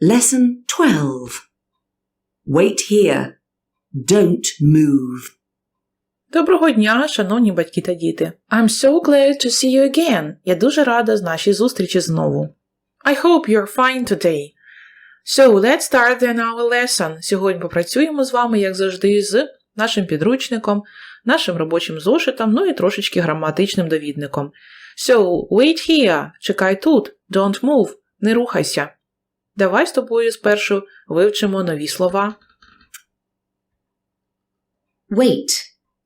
Lesson 12. Wait here. Don't move. Доброго дня, шановні батьки та діти. I'm so glad to see you again. Я дуже рада з нашій зустрічі знову. I hope you're fine today. So, let's start then our lesson. Сьогодні попрацюємо з вами, як завжди, з нашим підручником, нашим робочим зошитом, ну і трошечки граматичним довідником. So, wait here. Чекай тут. Don't move. Не рухайся. Давай з тобою спершу вивчимо нові слова. Wait.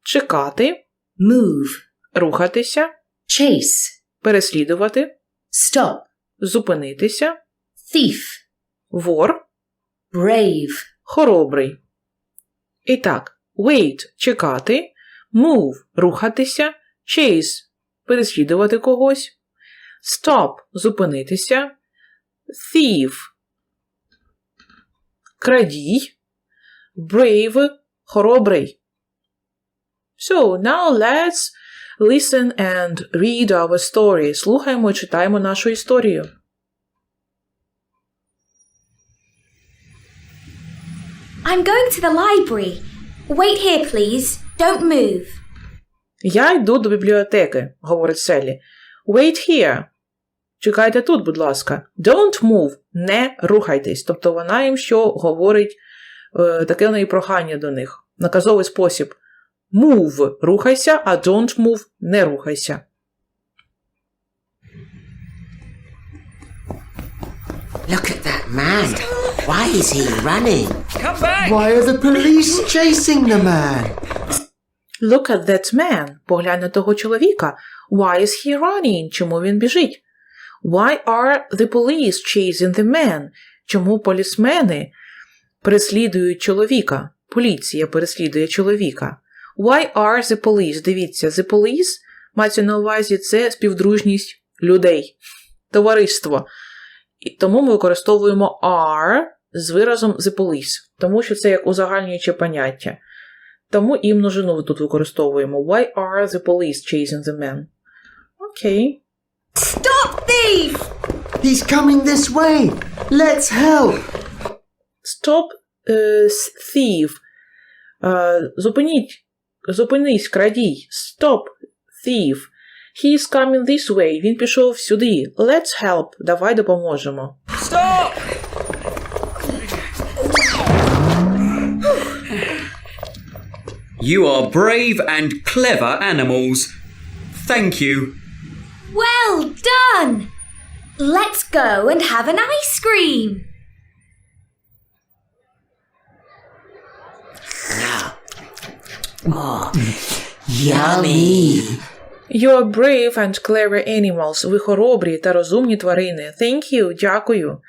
Чекати, Move. рухатися, Chase. переслідувати, Stop. зупинитися, Thief. вор, Brave. хоробрий. І так, wait чекати, move рухатися, chase переслідувати когось, stop зупинитися, thief крадій, brave хоробрий. So, now let's listen and read our story. Слухаємо і читаємо нашу історію. I'm going to the library. Wait here, please. Don't move. Я йду до бібліотеки, говорить Селлі. Wait here. Чекайте тут, будь ласка. Don't move. Не рухайтесь. Тобто вона їм що говорить е, таке в неї прохання до них. Наказовий спосіб. Move рухайся, а don't move не рухайся. Look at that man. Why is he running? Why are the police chasing the man? Look at that man. Поглянь на того чоловіка. Why is he running? Чому він біжить? Why are the police chasing the man? Чому полісмени переслідують чоловіка? Поліція переслідує чоловіка. Why are the police? Дивіться, the police мається на увазі це співдружність людей, товариство. І тому ми використовуємо are з виразом the police, тому що це як узагальнююче поняття. Тому і множину тут використовуємо. Why are the police chasing the man? Окей. Stop, thief! He's coming this way. Let's help. Stop е, thief. Е, зупиніть. Зупинись, крадій. Stop thief. He's coming this way. Він пішов сюди. Let's help. Давай допоможемо. You are brave and clever animals. Thank you. Well done! Let's go and have an ice cream. Yummy. You're brave and clever animals. Ви хоробрі та розумні тварини. Thank you. Дякую.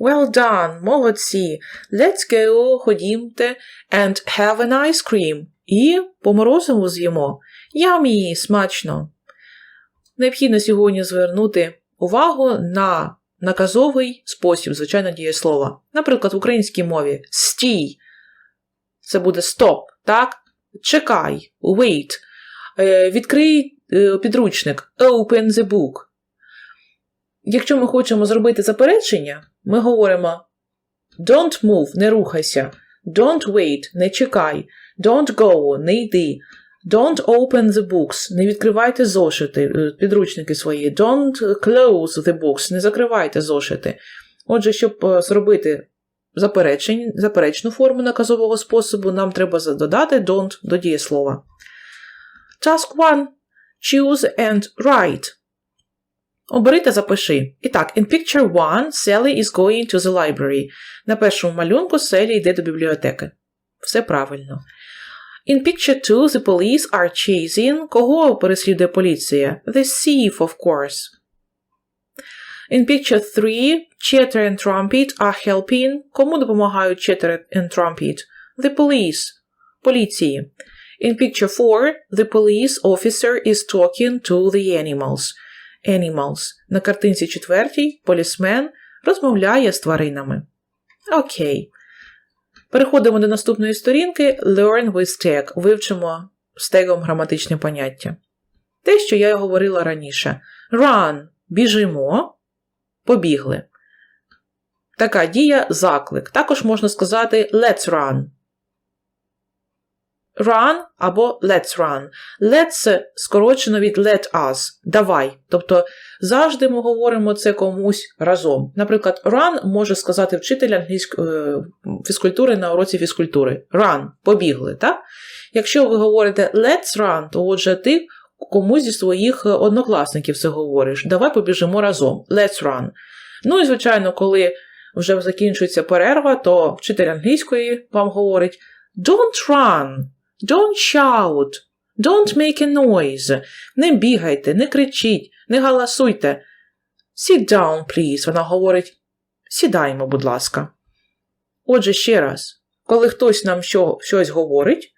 Well done. Молодці. Let's go. Ходімте. And have an ice cream. І по морозиву з'їмо. Yummy. Смачно. Необхідно сьогодні звернути увагу на наказовий спосіб, звичайно, дієслова. Наприклад, в українській мові стій. Це буде стоп, так? Чекай, wait. Е, Відкрий е, підручник open the book. Якщо ми хочемо зробити заперечення, ми говоримо don't move, не рухайся, don't wait, не чекай, don't go, не йди, don't open the books, не відкривайте зошити, е, підручники свої, don't close the books, не закривайте зошити. Отже, щоб е, зробити заперечну форму наказового способу, нам треба додати don't до дієслова. Task 1. Choose and write. Обери та запиши. І так, in picture 1, Sally is going to the library. На першому малюнку Селі йде до бібліотеки. Все правильно. In picture 2, the police are chasing. Кого переслідує поліція? The thief, of course. In picture 3, Cheddar and Trumpet are helping. Кому допомагають Cheddar and Trumpet? The police. Поліції. In picture 4, the police officer is talking to the animals. Animals. На картинці четвертій полісмен розмовляє з тваринами. Окей. Переходимо до наступної сторінки Learn with tag. Вивчимо з тегом граматичне поняття. Те, що я говорила раніше. Run. Біжимо. Побігли. Така дія заклик. Також можна сказати let's run. Run або let's run. Let's скорочено від let us. Давай. Тобто завжди ми говоримо це комусь разом. Наприклад, run може сказати вчитель англійської фізкультури на уроці фізкультури. Run, побігли, так? Якщо ви говорите let's run, то отже ти комусь зі своїх е, однокласників це говориш. Давай побіжимо разом. Let's run. Ну і звичайно, коли вже закінчується перерва, то вчитель англійської вам говорить Don't run, don't shout, don't make a noise. Не бігайте, не кричіть, не галасуйте. Sit down, please. Вона говорить сідаймо, будь ласка. Отже, ще раз, коли хтось нам що, щось говорить,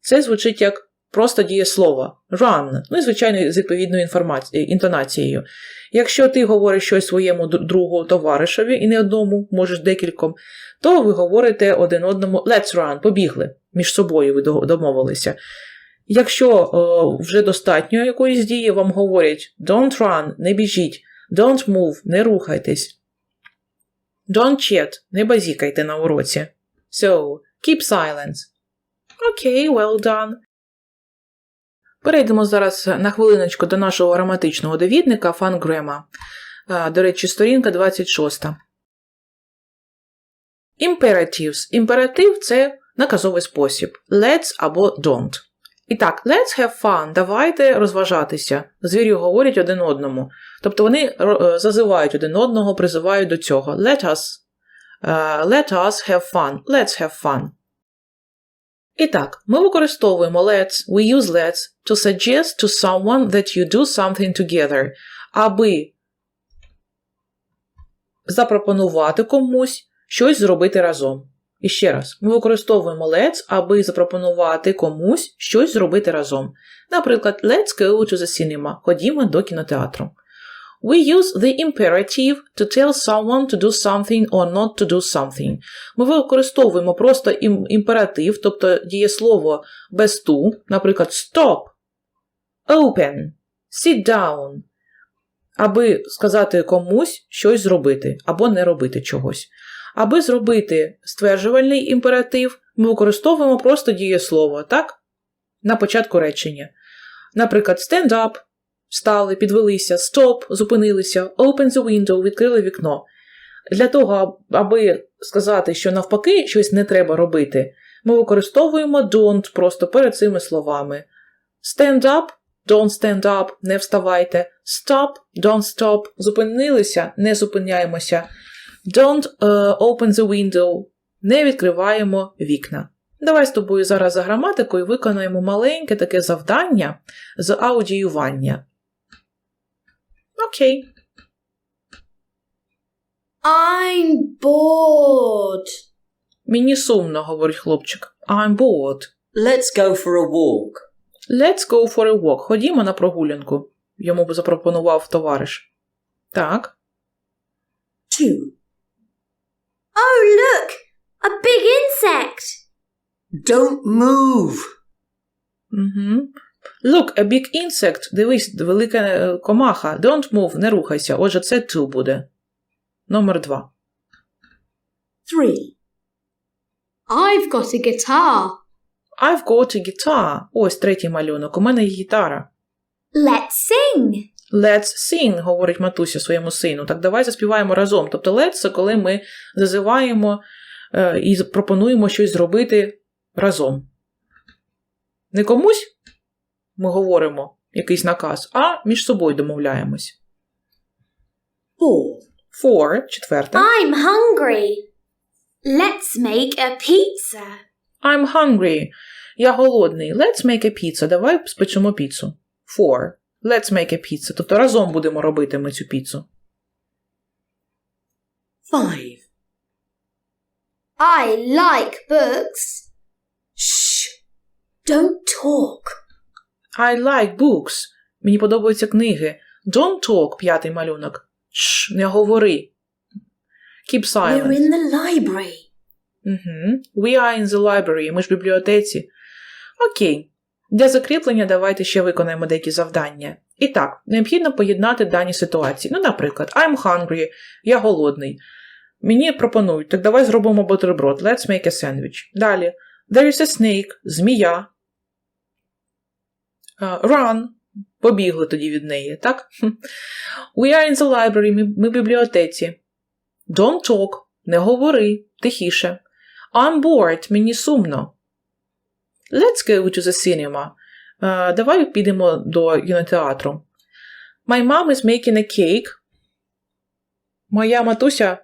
це звучить як просто дієслово run, ну і звичайно з відповідною інтонацією. Якщо ти говориш щось своєму другу товаришеві і не одному, можеш декільком, то ви говорите один одному let's run, побігли. Між собою ви домовилися. Якщо е, вже достатньо якоїсь дії, вам говорять don't run, не біжіть, don't move, не рухайтесь. Don't chat, не базікайте на уроці. So, keep silence. Окей, well done. Перейдемо зараз на хвилиночку до нашого граматичного довідника фангрема. Е, До речі, сторінка 26. Imperatives. Імператив це наказовий спосіб. Let's або don't. І так, let's have fun. Давайте розважатися. Звірі говорять один одному. Тобто вони е, зазивають один одного, призивають до цього. Let us, е, let us have fun. Let's have fun. І так, ми використовуємо let's, we use let's to suggest to someone that you do something together, аби запропонувати комусь щось зробити разом. І ще раз, ми використовуємо let's, аби запропонувати комусь щось зробити разом. Наприклад, let's go to the cinema. Ходімо до кінотеатру. We use the imperative to tell someone to do something or not to do something. Ми використовуємо просто ім- імператив, тобто дієслово без to, наприклад, stop, open, sit down, аби сказати комусь щось зробити або не робити чогось. Аби зробити стверджувальний імператив, ми використовуємо просто дієслово, так? На початку речення. Наприклад, stand up, встали, підвелися, stop, зупинилися, open the window, відкрили вікно. Для того, аби сказати, що навпаки щось не треба робити, ми використовуємо don't просто перед цими словами. Stand up, don't stand up, не вставайте. Stop, don't stop, зупинилися, не зупиняємося. Don't е, open the window, не відкриваємо вікна. Давай з тобою зараз за граматикою виконаємо маленьке таке завдання з аудіювання. Окей. I'm bored. Мені сумно, говорить хлопчик. I'm bored. Let's go for a walk. Let's go for a walk. Ходімо на прогулянку. Йому б запропонував товариш. Так. Two. Oh, look! A big insect! Don't move. Угу. Look, a big insect. Дивись, велика е, комаха. Don't move, не рухайся. Отже, це two буде. Номер два. Three. I've got a guitar. I've got a guitar. Ось третій малюнок. У мене є гітара. Let's sing. Let's sing, говорить матуся своєму сину. Так давай заспіваємо разом. Тобто let's – це коли ми зазиваємо е, і пропонуємо щось зробити разом. Не комусь ми говоримо якийсь наказ, а між собою домовляємось. Four. Four, четверте. I'm hungry. Let's make a pizza. I'm hungry. Я голодний. Let's make a pizza. Давай спечемо піцу. Four. Let's make a pizza. Тобто разом будемо робити ми цю піцу. Five. I like books. Shh. Don't talk. I like books. Мені подобаються книги. Don't talk, п'ятий малюнок. Шш, не говори. Keep We're silent. in the library. Угу. We are in the library. Ми ж в бібліотеці. Окей. Для закріплення давайте ще виконаємо деякі завдання. І так, необхідно поєднати дані ситуації. Ну, наприклад, I'm hungry, я голодний. Мені пропонують, так давай зробимо бутерброд. Let's make a sandwich. Далі. There is a snake, змія. А, run. Побігли тоді від неї, так? We are in the library, ми, ми в бібліотеці. Don't talk, не говори, тихіше. I'm bored, мені сумно. Let's go to the cinema. Е, давай підемо до кінотеатру. My mom is making a cake. Моя матуся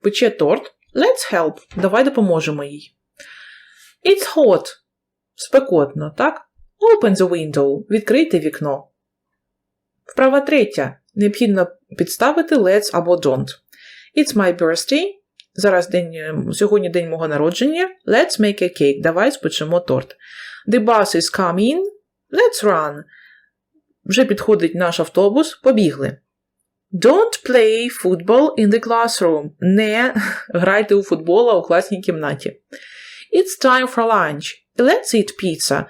пече торт. Let's help. Давай допоможемо їй. It's hot. Спекотно, так? Open the window. Відкрийте вікно. Вправа третя. Необхідно підставити let's або don't. It's my birthday. Зараз день, е, сьогодні день мого народження. Let's make a cake. Давай спечемо торт. The bus is coming. Let's run. Вже підходить наш автобус. Побігли. Don't play football in the classroom. Не грайте у футбола у класній кімнаті. It's time for lunch. Let's eat pizza.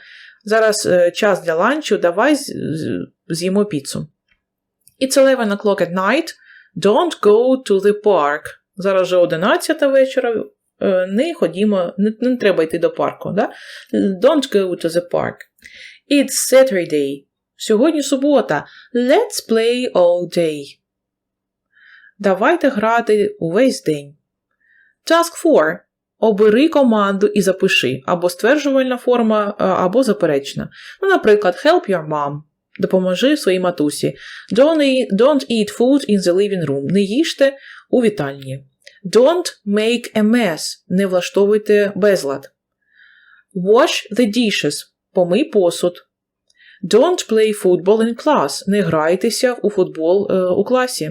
Зараз е, час для ланчу. Давай з'їмо піцу. It's 11 o'clock at night. Don't go to the park. Зараз вже 11 вечора. Е, Не ходімо, не, не треба йти до парку. Да? Don't go to the park. It's Saturday. Сьогодні субота. Let's play all day. Давайте грати увесь день. Task 4. Обери команду і запиши або стверджувальна форма, або заперечна. Ну, наприклад, help your mom. Допоможи своїй матусі. Don't don't eat food in the living room. Не їжте у вітальні. Don't make a mess. Не влаштовуйте безлад. Wash the dishes. Помий посуд. Don't play football in class. Не грайтеся у футбол е, у класі.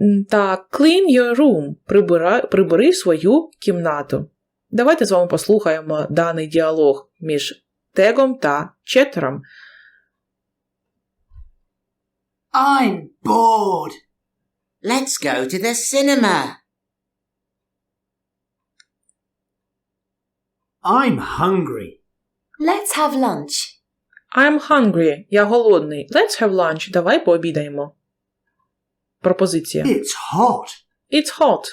М, Так, clean your room. Прибира, прибери свою кімнату. Давайте з вами послухаємо даний діалог між Тегом та Четером. I'm bored. Let's go to the cinema. I'm hungry. Let's have lunch. I'm hungry. Я голодний. Let's have lunch. Давай пообідаємо. Пропозиція. It's hot. It's hot.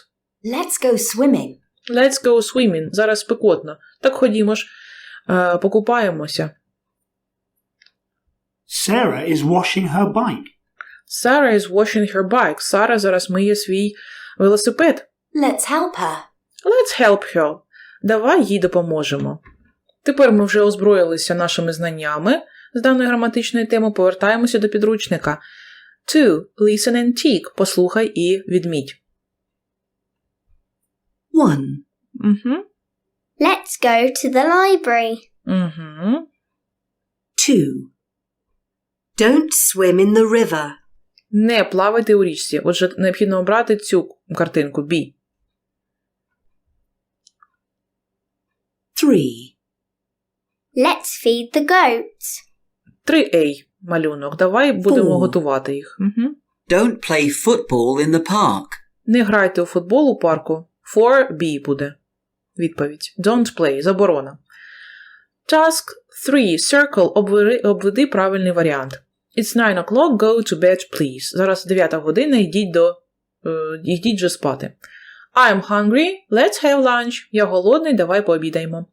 Let's go swimming. Let's go swimming. Зараз спекотно. Так ходімо ж, е, покупаємося. Sarah is washing her bike. Sarah is washing her bike. Сара зараз миє свій велосипед. Let's help her. Let's help her. Давай їй допоможемо. Тепер ми вже озброїлися нашими знаннями з даної граматичної теми, повертаємося до підручника. Two. Listen and tick. Послухай і відміть. One. Угу. Let's go to the library. Угу. Two. Don't swim in the river. Не плавайте у річці. Отже, необхідно обрати цю картинку B. Three. Let's feed the goats. 3A малюнок. Давай будемо Four. готувати їх. Угу. Don't play football in the park. Не грайте у футбол у парку. 4B буде. Відповідь. Don't play. Заборона. Task 3. Circle. Обвери, обведи правильний варіант. It's 9 o'clock. Go to bed, please. Зараз 9 година. Йдіть до... Е, йдіть же спати. I'm hungry. Let's have lunch. Я голодний. Давай пообідаємо.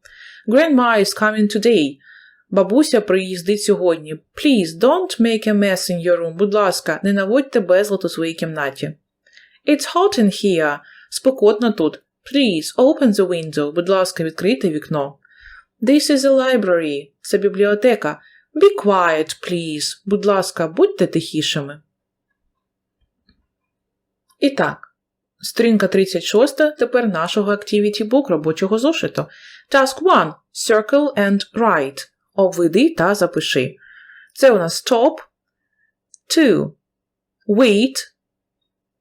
Grandma is coming today. Бабуся приїздить сьогодні. Please don't make a mess in your room. Будь ласка, не наводьте безлад у своїй кімнаті. It's hot in here. Спокотно тут. Please, open the window. Будь ласка, відкрийте вікно. This is a library. Це бібліотека. Be quiet, please. Будь ласка, будьте тихішими. І так, сторінка 36 тепер нашого Activity Book робочого зошиту. Task 1. Circle and write. Обведи та запиши. Це у нас stop. 2. Wait.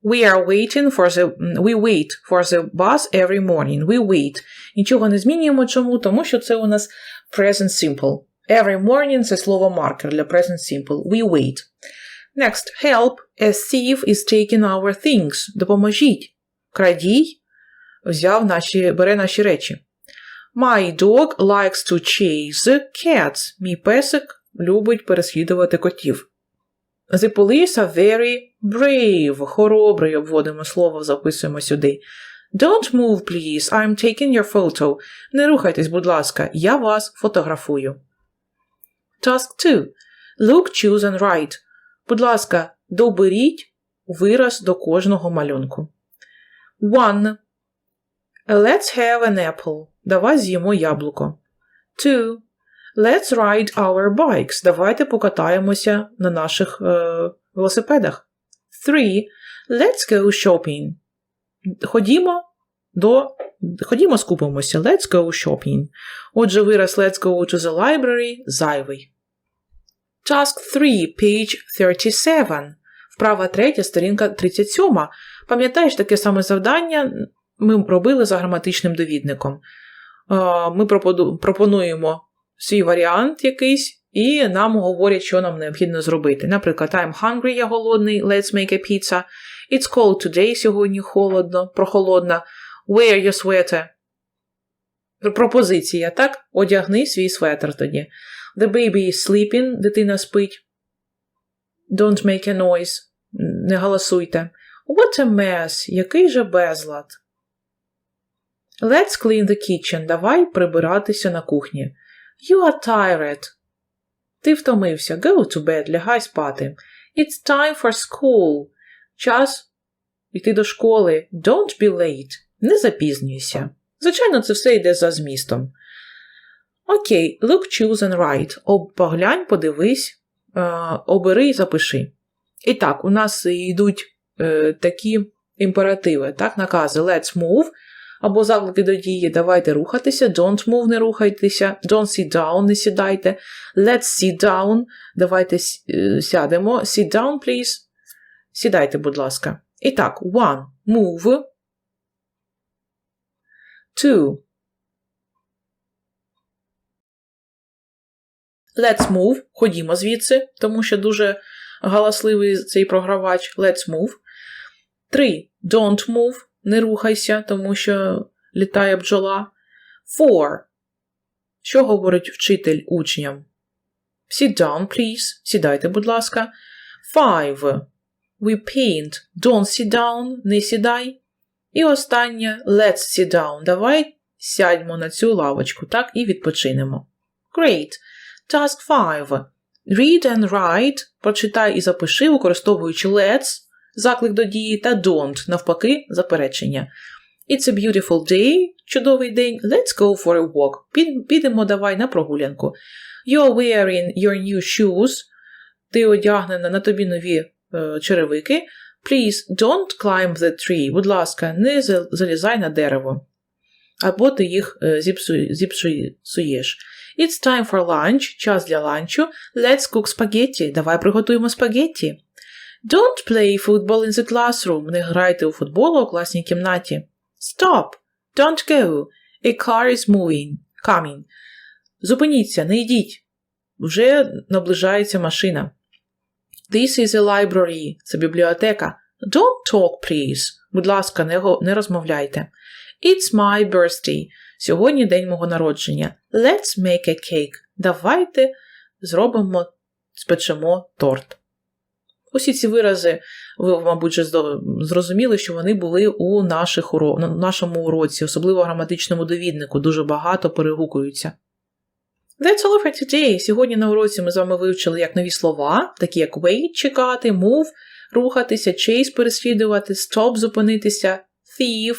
We are waiting for the we wait for the bus every morning. We wait. Нічого не змінюємо. Чому? Тому що це у нас present simple. Every morning це слово маркер для present simple. We wait. Next, help. A thief is taking our things. Допоможіть. Крадій взяв наші, бере наші речі. My dog likes to chase cats. Мій песик любить переслідувати котів. The police are very brave. Хоробрий обводимо слово, записуємо сюди. Don't move, please. I'm taking your photo. Не рухайтесь, будь ласка, я вас фотографую. Task 2. Look, choose and write. Будь ласка, доберіть вираз до кожного малюнку. 1. Let's have an apple. Давай з'їмо яблуко. 2. Let's ride our bikes. Давайте покатаємося на наших е, велосипедах. 3. Let's go shopping. Ходімо до. Ходімо скупимося. Let's go shopping. Отже, вираз let's go to the library зайвий. Task 3, page 37. Вправа третя, сторінка 37. Пам'ятаєш таке саме завдання ми робили за граматичним довідником. Ми пропонуємо свій варіант якийсь, і нам говорять, що нам необхідно зробити. Наприклад, I'm hungry, я голодний, let's make a pizza. It's cold today, сьогодні холодно, прохолодно. Wear your sweater. Пропозиція, так? Одягни свій светр тоді. The baby is sleeping, дитина спить. Don't make a noise. Не голосуйте. What a mess, який же безлад. Let's clean the kitchen. Давай прибиратися на кухні. You are tired. Ти втомився. Go to bed, лягай спати. It's time for school. Час йти до школи. Don't be late. Не запізнюйся. Звичайно, це все йде за змістом. Окей, look, choose and write. Об, поглянь, подивись, е, обери і запиши. І так, у нас йдуть е, такі імперативи, так, накази let's move, або заклики до дії давайте рухатися, don't move, не рухайтеся, don't sit down, не сідайте, let's sit down, давайте е, сядемо, sit down, please, сідайте, будь ласка. І так, one, move, two, let's move, ходімо звідси, тому що дуже галасливий цей програвач, let's move. Три, don't move, не рухайся, тому що літає бджола. Four. Що говорить вчитель учням? Sit down, please. Сідайте, будь ласка. Five. We paint. Don't sit down. Не сідай. І останнє let's sit down. Давай сядьмо на цю лавочку, так, і відпочинемо. Great. Task 5. Read and write. Прочитай і запиши, використовуючи let's, заклик до дії, та don't, навпаки, заперечення. It's a beautiful day, чудовий день. Let's go for a walk. Підемо давай на прогулянку. You're wearing your new shoes. Ти одягнена на тобі нові е, черевики. Please don't climb the tree. Будь ласка, не залізай на дерево. Або ти їх е, зіпсуєш. It's time for lunch. Час для ланчу. Let's cook spaghetti. Давай приготуємо спагетті. Don't play football in the classroom. Не грайте у футбол у класній кімнаті. Stop. Don't go. A car is moving. Coming. Зупиніться, не йдіть. Вже наближається машина. This is a library. Це бібліотека. Don't talk, please. Будь ласка, не, не розмовляйте. It's my birthday. Сьогодні день мого народження. Let's make a cake. Давайте зробимо, спечемо торт. Усі ці вирази, ви, мабуть, вже зрозуміли, що вони були у наших уро... нашому уроці, особливо граматичному довіднику, дуже багато перегукуються. That's all for today. Сьогодні на уроці ми з вами вивчили як нові слова, такі як wait – чекати, move – рухатися, chase – переслідувати, stop – зупинитися, thief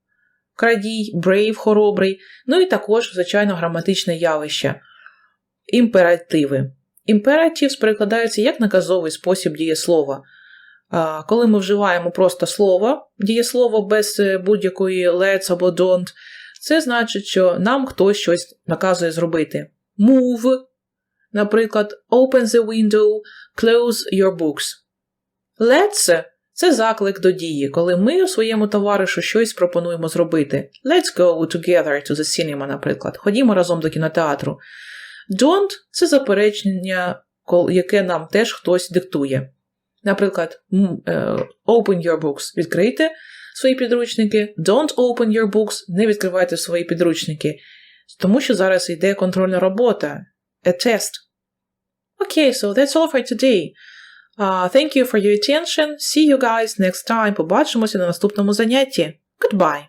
– крадій, brave – хоробрий, ну і також, звичайно, граматичне явище – імперативи. Imperatives перекладаються як наказовий спосіб дієслова. Коли ми вживаємо просто слово, дієслово без е, будь-якої let's або don't, це значить, що нам хтось щось наказує зробити. Move, наприклад, open the window, close your books. Let's – це заклик до дії, коли ми у своєму товаришу щось пропонуємо зробити. Let's go together to the cinema, наприклад. Ходімо разом до кінотеатру. Don't – це заперечення, яке нам теж хтось диктує. Наприклад, е, open your books – відкрийте свої підручники. Don't open your books – не відкривайте свої підручники. Тому що зараз йде контрольна робота. A test. Okay, so that's all for today. Uh, thank you for your attention. See you guys next time. Побачимося на наступному занятті. Goodbye.